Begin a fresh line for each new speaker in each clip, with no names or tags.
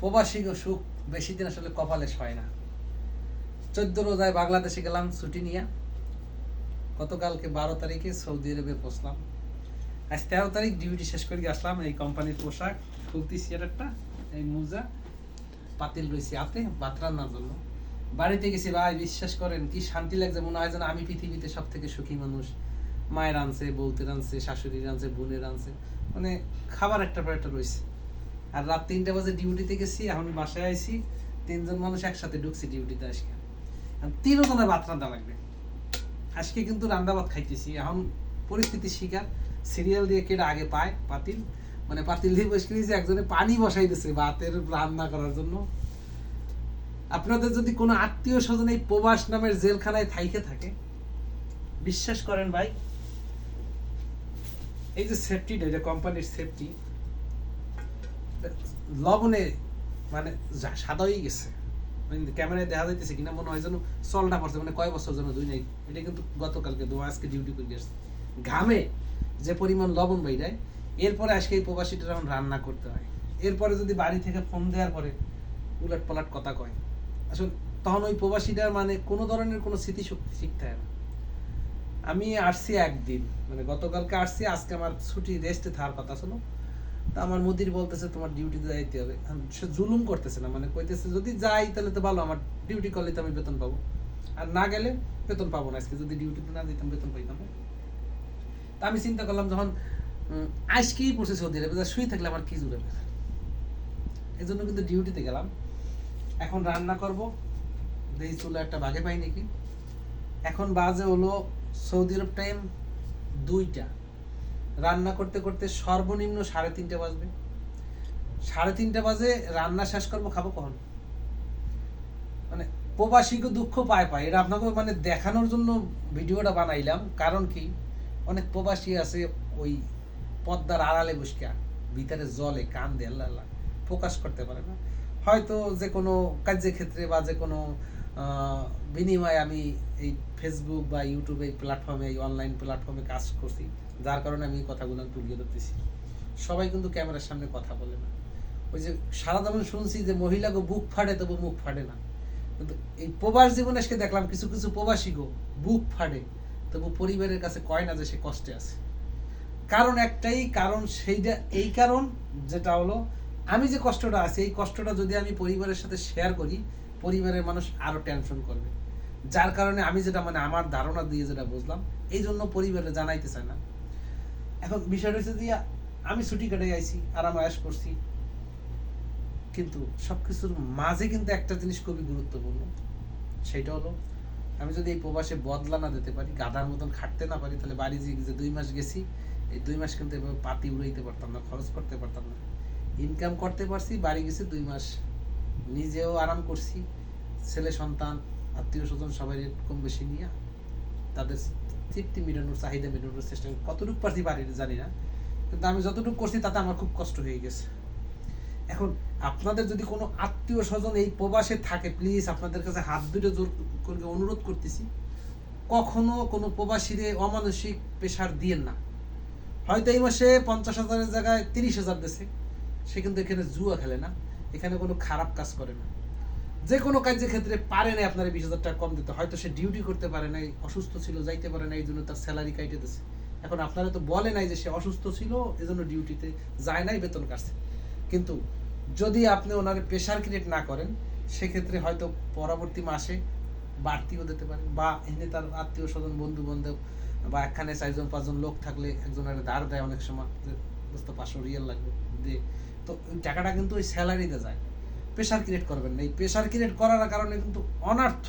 প্রবাসী সুখ বেশি দিন আসলে কপালে হয় না। চোদ্দ রোজায় বাংলাদেশে গেলাম ছুটি নিয়ে। গতকালকে বারো তারিখে সৌদি আরবে পৌঁছলাম আজ তেরো তারিখ, ডিউটি শেষ করে আসলাম এই কোম্পানির পোশাক খুলতি সিয়ারটা এই মোজা, পাতিল রয়েছে হাতে ভাত রান্নার জন্য। বাড়িতে গেছি, ভাই, বিশ্বাস করেন, কি শান্তি লাগছে, মনে হয় যেন আমি পৃথিবীতে সব থেকে সুখী মানুষ। মায়ের আনছে বউতের আনছে, শাশুড়ির আনছে, বোনের আনছে। মানে খাবার একটা পর একটা রয়েছে। আর রাত তিনটা বাজে ডিউটিতে গেছি, এখন বাসায় আইছি। তিনজন মানুষ একসাথে ঢুকছি ডিউটিতে আজকে। তিনজনের ভাত রান্না লাগবে। আজকে কিন্তু রান্না ভাত খাইতেছি। এখন পরিস্থিতি শিকার। সিরিয়াল দিয়ে কেটে আগে পায়? পাতিল। মানে পাতিল দিয়ে বসে নিয়েছে একজনে পানি বসাই দিছে ভাতের রান্না করার জন্য। আপনাদের যদি কোনো আত্মীয় স্বজন এই প্রবাস নামের জেলখানায় থাইকে থাকে, বিশ্বাস করেন ভাই, এই যে সেফটিটা এটা কোম্পানির সেফটি লবণে মানে সাদা হয়ে গেছে মানে ক্যামেরায় দেখা যাইতেছে কিনা মনে হয় যেন সলটা পড়ছে মানে কয় বছর যেন দুই নাই, এটা কিন্তু গতকালকে দু আজকে ডিউটি করে আসছে। ঘামে যে পরিমাণ লবণ বাইরায় এরপরে আজকে এই প্রবাসীটা যখন রান্না করতে হয়। এরপরে যদি বাড়ি থেকে ফোন দেওয়ার পরে উলট পালাট কথা কয়। আসলে তখন ওই প্রবাসীটার মানে কোনো ধরনের কোনো স্মৃতিশক্তি শিখতে হয় না। আমি আসছি একদিন মানে গতকালকে আসছি, আজকে আমার ছুটি রেস্টে থাকার কথা ছিল তা আমার মুদির বলতেছে, তোমার ডিউটিতে যাইতে হবে। সে জুলুম করতেছে না মানে কইতেছে, যদি যাই তাহলে তো ভালো, আমার ডিউটি করলে তো আমি বেতন পাবো। আর না গেলে বেতন পাবো না, আজকে যদি ডিউটিতে না দিতাম বেতন পাইতাম। তা আমি চিন্তা করলাম যখন আজকেই পড়ছে সৌদি আরবে, যা শুয়ে থাকলে আমার কি জুড়বে এই জন্য কিন্তু ডিউটিতে গেলাম। এখন রান্না করব দেখি চুলা একটা বাঘে পাই নাকি। এখন বাজে হলো সৌদি আরব টাইম দুইটা। রান্না করতে করতে সর্বনিম্ন সাড়ে তিনটে বাজবে। সাড়ে তিনটে বাজে রান্না শেষ করব, খাব কখন? মানে প্রবাসীকে দুঃখ পায় পায়। এটা আপনাকে মানে দেখানোর জন্য ভিডিওটা বানাইলাম। কারণ কি? অনেক প্রবাসী আছে ওই পদ্মার আড়ালে বসকা ভিতরে জলে কান দিয়ে আল্লাহ প্রকাশ করতে পারে না। হয়তো যে কোনো কার্যের ক্ষেত্রে বা যে কোনো বিনিময়ে আমি এই ফেসবুক বা ইউটিউবে এই প্ল্যাটফর্মে এই অনলাইন প্ল্যাটফর্মে কাজ করছি। যার কারণে আমি কথাগুলো তুলিয়ে ধরতেছি। সবাই কিন্তু ক্যামেরার সামনে কথা বলে না। ওই যে সারা যেমন শুনছি যে মহিলাকে বুক ফাটে, তবু মুখ ফাটে না। কিন্তু এই প্রবাস জীবনে এসে দেখলাম কিছু কিছু প্রবাসী গো বুক ফাটে, তবু পরিবারের কাছে কয় না যে সে কষ্টে আছে। কারণ একটাই, কারণ সেইটা, এই কারণ যেটা হলো, আমি যে কষ্টটা আছে, এই কষ্টটা যদি আমি পরিবারের সাথে শেয়ার করি, পরিবারের মানুষ আরও টেনশন করবে। যার কারণে আমি যেটা মানে আমার ধারণা দিয়ে যেটা বুঝলাম, এই জন্য পরিবারে জানাইতে চায় না। এখন বিষয়টা হচ্ছে যে আমি ছুটি কেটে আইছি আরাম আয়াস করছি। কিন্তু সব কিছুর মাঝে কিন্তু একটা জিনিস খুবই গুরুত্বপূর্ণ, সেটা হলো আমি যদি এই প্রবাসে বদলা না দিতে পারি, গাধার মতন খাটতে না পারি, তাহলে বাড়ি যে দুই মাস গেছি, এই দুই মাস কিন্তু এভাবে পাতি উড়াইতে পারতাম না, খরচ করতে পারতাম না। ইনকাম করতে পারছি, বাড়ি গেছি দুই মাস। নিজেও আরাম করছি, ছেলে সন্তান, আত্মীয় স্বজন সবাই কম বেশি নিয়ে, তাদের তৃপ্তি মেটানোর, চাহিদা মেটানোর চেষ্টা। কতটুকু পারছি বাড়ির জানি না। কিন্তু আমি যতটুকু করছি তাতে আমার খুব কষ্ট হয়ে গেছে। এখন আপনাদের যদি কোনো আত্মীয় স্বজন এই প্রবাসে থাকে প্লিজ আপনাদের কাছে হাত দুটো জোর করে অনুরোধ করতেছি। কখনো কোনো প্রবাসীরে অমানসিক প্রেশার দিয়েন না। হয়তো এই মাসে পঞ্চাশ হাজারের জায়গায় তিরিশ হাজার দেশে সে কিন্তু এখানে জুয়া খেলে না। এখানে কোনো খারাপ কাজ করে না। যে কোনো কাজের ক্ষেত্রে পারে না আপনার বিশ হাজার টাকা কম দিতে। হয়তো সে ডিউটি করতে পারে নাই, অসুস্থ ছিল, যাইতে পারে না এই জন্য তার স্যালারি কাইটে দিচ্ছে এখন আপনারা তো বলে নাই যে সে অসুস্থ ছিল, এজন্য ডিউটিতে যায় নাই, বেতন কাটছে। কিন্তু যদি আপনি ওনার প্রেশার ক্রিয়েট না করেন, সেক্ষেত্রে হয়তো পরবর্তী মাসে বাড়তিও দিতে পারেন। বা এনে তার আত্মীয় স্বজন বন্ধু বান্ধব বা একখানে চারজন, পাঁচজন লোক থাকলে একজনের ধার দেয় অনেক সময় দোস্ত, পাঁচশো রিয়েল লাগবে, দে। তো টাকাটা কিন্তু ওই স্যালারিতে যায়। প্রেশার ক্রিয়েট করবেন না। এই প্রেশার ক্রিয়েট করার কারণে কিন্তু অনার্থ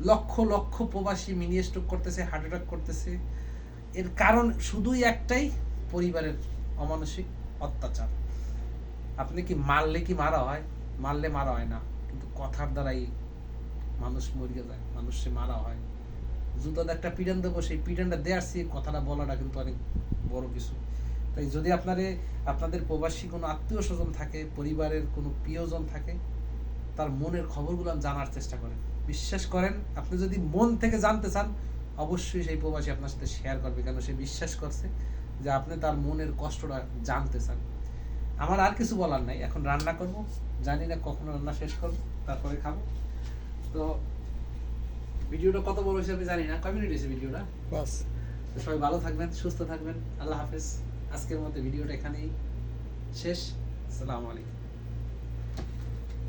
লক্ষ লক্ষ প্রবাসী মিনি স্ট্রোক করতেছে হার্ট অ্যাটাক করতেছে। এর কারণ শুধুই একটাই, পরিবারের অমানসিক অত্যাচার। আপনি কি মারলে কি মারা হয়? মারলে মারা হয় না। কিন্তু কথার দ্বারাই মানুষ মরিয়ে যায়, মানুষ মারা হয়। জুতাতে একটা পিটান দেবো, সেই পিটানটা দেওয়ার সে কথাটা বলাটা কিন্তু অনেক বড় কিছু। তাই যদি আপনারে আপনাদের প্রবাসী কোনো আত্মীয় স্বজন থাকে পরিবারের কোনো প্রিয়জন থাকে তার মনের খবরগুলো জানার চেষ্টা করেন। বিশ্বাস করেন আপনি যদি মন থেকে জানতে চান অবশ্যই সেই প্রবাসী আপনার সাথে শেয়ার করবে কেন সে বিশ্বাস করছে যে আপনি তার মনের কষ্টটা জানতে চান। আমার আর কিছু বলার নাই এখন রান্না করব জানি না কখন রান্না শেষ করব তারপরে খাব। তো ভিডিওটা কত বড় হয়েছে আমি জানি না কয় মিনিট হয়েছে ভিডিওটা?
বাস।
সবাই ভালো থাকবেন সুস্থ থাকবেন আল্লাহ হাফেজ। আজকের মতো ভিডিওটা এখানেই শেষ। আসসালামু আলাইকুম।